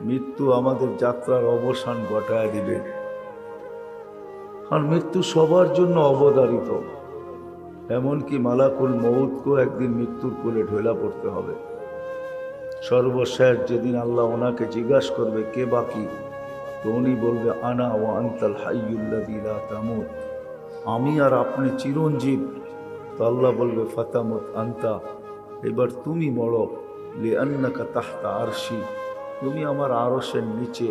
মৃত্যু আমাদের যাত্রার অবসান ঘটায় দিবে। আর মৃত্যু সবার জন্য অবদারিত এমনকি মালাকুল মৌতকেও একদিন মৃত্যুর কোলে ঢোলা পড়তে হবে। সর্বশেষ যেদিন আল্লাহ ওনাকে জিজ্ঞাসা করবে, কে বাকি তো উনি বলবে, আনা ও আন্তাল হাইয়ুল্লাদিলা তামুত। আমি আর আপনি চিরঞ্জীব। তো আল্লাহ বলবে, ফাতামত আন্তা। এবার তুমি মরো লে আন্নাকা তাহতা আরশি। তুমি আমার আরসের নিচে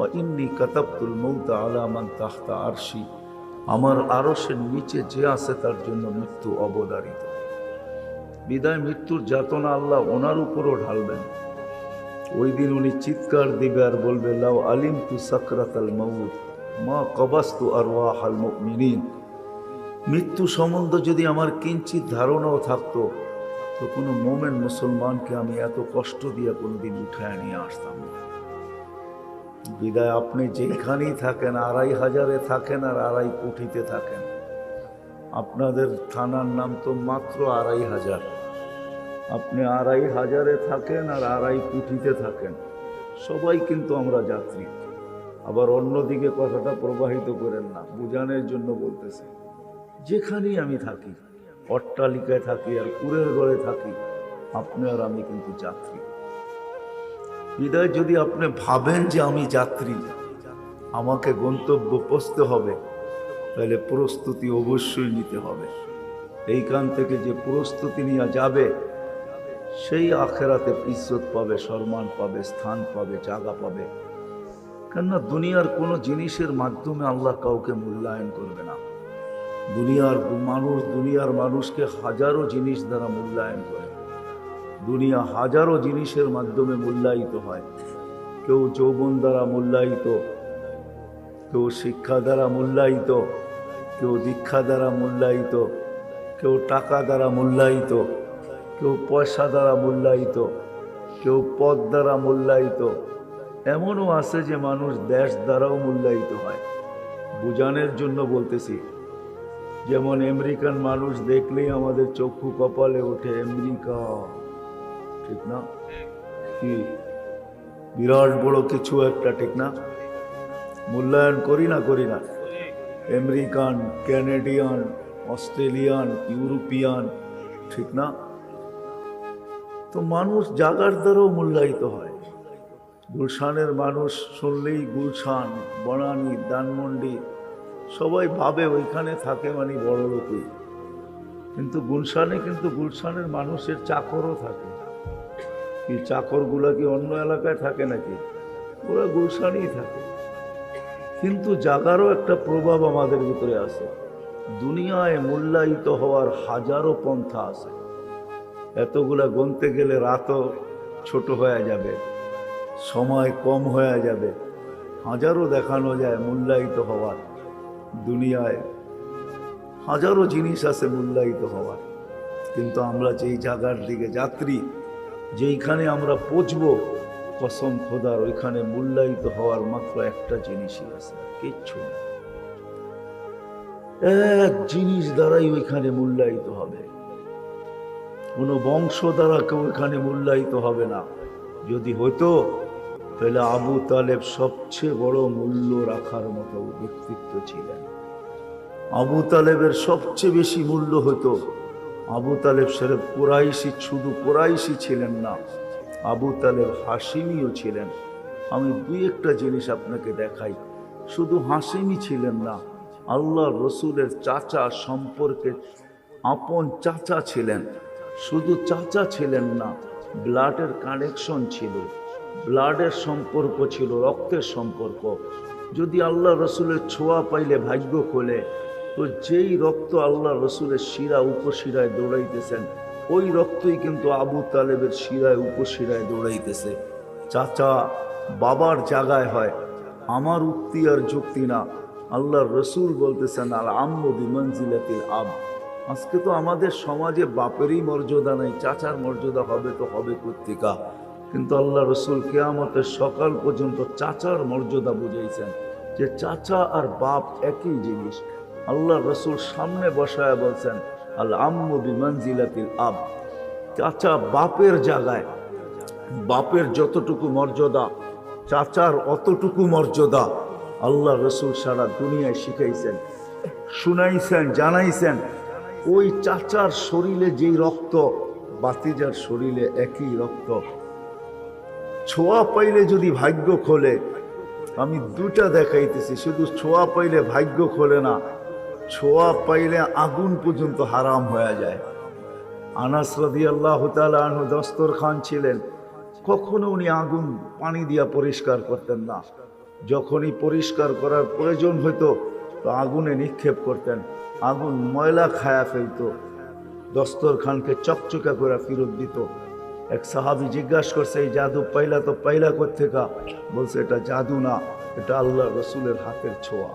ও কাতাবতুল মৌতা আলামান তাহতা আরশি। আমার আরসের নিচে যে আছে তার জন্য মৃত্যু অবদারিত বিদায় মৃত্যুর যাতনা আল্লাহ ওনার উপরও ঢালবেন। ওই দিন উনি চিৎকার দিবে আর বলবে, লাউ আলিম তু সাকরাত আল মা কবাস্তু আর ওয়াহাল মিনিন মৃত্যু সম্বন্ধ যদি আমার কিঞ্চিত ধারণাও থাকতো তো কোনো মোমেন মুসলমানকে আমি এত কষ্ট দিয়ে কোনোদিন উঠায় নিয়ে আসতাম না। বিদায় আপনি যেখানেই থাকেন, আড়াই হাজারে থাকেন আর আড়াই কোটিতে থাকেন। আপনাদের থানার নাম তো মাত্র আড়াই হাজার। আপনি আড়াই হাজারে থাকেন আর আড়াই কোটিতে থাকেন। সবাই কিন্তু আমরা যাত্রী। আবার অন্যদিকে কথাটা প্রবাহিত করেন না। বোঝানোর জন্য বলতেছি, যেখানেই আমি থাকি অট্টালিকায় থাকি আর কুড়ের ঘরে থাকি, আপনি আর আমি কিন্তু যাত্রী। হৃদয় যদি আপনি ভাবেন যে আমি যাত্রী, আমাকে গন্তব্য পৌঁছতে হবে, তাহলে প্রস্তুতি অবশ্যই নিতে হবে। এইখান থেকে যে প্রস্তুতি নিয়ে যাবে, সেই আখেরাতে ইজ্জত পাবে, সম্মান পাবে, স্থান পাবে, জায়গা পাবে। কেননা দুনিয়ার কোনো জিনিসের মাধ্যমে আল্লাহ কাউকে মূল্যায়ন করবে না। দুনিয়ার মানুষ, দুনিয়ার মানুষকে হাজারো জিনিস দ্বারা মূল্যায়ন করে। দুনিয়া হাজারো জিনিসের মাধ্যমে মূল্যায়িত হয়। কেউ যৌবন দ্বারা মূল্যায়িত, কেউ শিক্ষা দ্বারা মূল্যায়িত, কেউ দীক্ষা দ্বারা মূল্যায়িত, কেউ টাকা দ্বারা মূল্যায়িত, কেউ পয়সা দ্বারা মূল্যায়িত, কেউ পদ দ্বারা মূল্যায়িত। এমনও আছে যে মানুষ দেশ দ্বারাও মূল্যায়িত হয়। বুঝানোর জন্য বলতেছি যেমন আমেরিকান মানুষ দেখলেই আমাদের চক্ষু কপালে ওঠে, আমেরিকা। ঠিক না? কি? বিরাট বড় কিছু একটা, ঠিক না? মূল্যায়ন করি না করি না? আমেরিকান ক্যানেডিয়ান অস্ট্রেলিয়ান, ইউরোপিয়ান, ঠিক না? তো মানুষ জাগার দ্বারাও মূল্যায়িত হয়। গুলশানের মানুষ শুনলেই গুলশান, বনানি দানমন্ডি সবাই ভাবে ওইখানে থাকে মানে বড় লোকই। কিন্তু গুলশানে কিন্তু গুলশানের মানুষের চাকরও থাকে। কি চাকরগুলা কি অন্য এলাকায় থাকে নাকি? ওরা গুলশানেই থাকে। কিন্তু জাগারও একটা প্রভাব আমাদের ভিতরে আছে। দুনিয়ায় মূল্যায়িত হওয়ার হাজারো পন্থা আছে। এতগুলা গনতে গেলে রাতও ছোট হয়ে যাবে, সময় কম হয়ে যাবে। হাজারো দেখানো যায় মূল্যায়িত হওয়ার। দুনিয়ায় হাজারো জিনিস আছে মূল্যায়িত হওয়ার। কিন্তু আমরা যেই জায়গার দিকে যাত্রী, যেইখানে আমরা পচব কসম খোদার, ওইখানে মূল্যায়িত হওয়ার মাত্র একটা জিনিসই আছে, কিচ্ছু না এক জিনিস দ্বারাই ওইখানে মূল্যায়িত হবে। কোনো বংশ দ্বারা কেউ এখানে মূল্যায়িত হবে না। যদি হতো তাহলে আবু তালেব সবচেয়ে বড় মূল্য রাখার মতো ব্যক্তিত্ব ছিলেন। আবু তালেবের সবচেয়ে বেশি মূল্য হতো আবু তালেব শরীফ কোরাইশি, শুধু কোরাইশি ছিলেন না, আবু তালেব হাসিমিও ছিলেন। আমি দুই একটা জিনিস আপনাকে দেখাই। শুধু হাসিমি ছিলেন না আল্লাহ রসুলের চাচা সম্পর্কে আপন চাচা ছিলেন। শুধু চাচা ছিলেন না, ব্লাডের কানেকশন ছিল। ব্লাডের সম্পর্ক ছিল, রক্তের সম্পর্ক। যদি আল্লাহ রসুলের ছোঁয়া পাইলে, ভাগ্য খোলে, তো যেই রক্ত আল্লাহ রসুলের শিরা উপশিরায় দৌড়াইতেছেন, ওই রক্তই কিন্তু আবু তালেবের শিরায় উপশিরায় দৌড়াইতেছে। চাচা, বাবার জায়গায় হয়, আমার উক্তি আর যুক্তি না। আল্লাহর রসুল বলতেছেন আর আম্মু বিমঞ্জিলাতিল আব। আজকে তো আমাদের সমাজে বাপেরই মর্যাদা নেই, চাচার মর্যাদা হবে তো হবে কর্তিকা কিন্তু আল্লাহ রসুল কেয়ামতের সকাল পর্যন্ত চাচার মর্যাদা বুঝাইছেন যে চাচা আর বাপ একই জিনিস। আল্লাহ রসুল সামনে বসায় বলছেন, আল আম্মু বিমঞ্জিলাতিল আব। চাচা বাপের জায়গায়, বাপের যতটুকু মর্যাদা, চাচার অতটুকু মর্যাদা আল্লাহ রসুল সারা দুনিয়ায় শিখাইছেন, শুনাইছেন, জানাইছেন। ওই চাচার শরীরে যেই রক্ত, বাতিজার শরীরে একই রক্ত। ছোঁয়া পাইলে যদি ভাগ্য খোলে, আমি দুটা দেখাইতেছি, শুধু ছোঁয়া পাইলে ভাগ্য খোলে না, ছোঁয়া পাইলে আগুন পর্যন্ত হারাম হয়ে যায়। আনাস রাদি আল্লাহ আনহু দস্তর খান ছিলেন, কখনো উনি আগুন পানি দিয়া পরিষ্কার করতেন না। যখনই পরিষ্কার করার প্রয়োজন হতো তো আগুনে নিক্ষেপ করতেন, আগুন ময়লা খায়া ফেলতো, দস্তরখানকে চকচকা করে ফেরত দিত। এক সাহাবি জিজ্ঞাসা করছে, এই জাদু পাইলা তো পাইলা কোথেকা বলছে, এটা জাদু না, এটা আল্লাহ রসুলের হাতের ছোঁয়া।